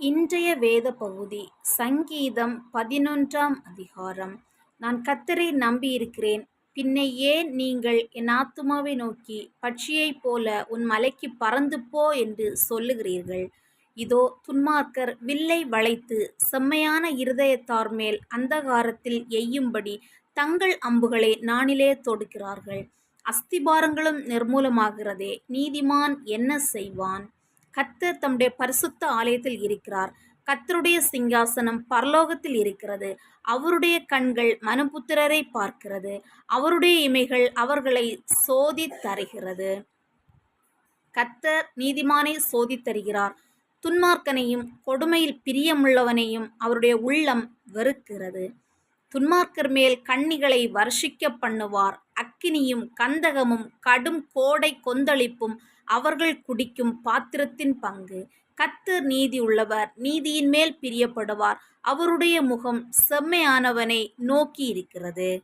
இன்றைய வேத பகுதி சங்கீதம் பதினொன்றாம் அதிகாரம். நான் கத்தரை நம்பியிருக்கிறேன். பின்னை ஏன் நீங்கள் என் ஆத்துமாவை நோக்கி பட்சியைப் போல உன் மலைக்கு பறந்து போ என்று சொல்லுகிறீர்கள்? இதோ துன்மார்க்கர் வில்லை வளைத்து செம்மையான இருதயத்தார் மேல் அந்தகாரத்தில் எய்யும்படி தங்கள் அம்புகளை நானிலே தொடுக்கிறார்கள். அஸ்திபாரங்களும் நிர்மூலமாகிறதே நீதிமான் என்ன செய்வான்? கத்தர் தம்முடைய பரிசுத்த ஆலயத்தில் இருக்கிறார். கத்தருடைய சிங்காசனம் பரலோகத்தில் இருக்கிறது. அவருடைய கண்கள் மனுபுத்திரரை பார்க்கிறது. அவருடைய இமைகள் அவர்களை சோதித்தருகிறது கத்தர் நீதிமானை சோதித்தருகிறார் துன்மார்க்கனையும் கொடுமையில் பிரியமுள்ளவனையும் அவருடைய உள்ளம் வெறுக்கிறது. துன்மார்க்கர் மேல் கண்ணிகளை வர்ஷிக்க பண்ணுவார். அக்கினியும் கந்தகமும் கடும் கோடை கொந்தளிப்பும் அவர்கள் குடிக்கும் பாத்திரத்தின் பங்கு. கத்தர் நீதி உள்ளவர் நீதியின் மேல் பிரியப்படுவார். அவருடைய முகம் செம்மையானவனை நோக்கி இருக்கிறது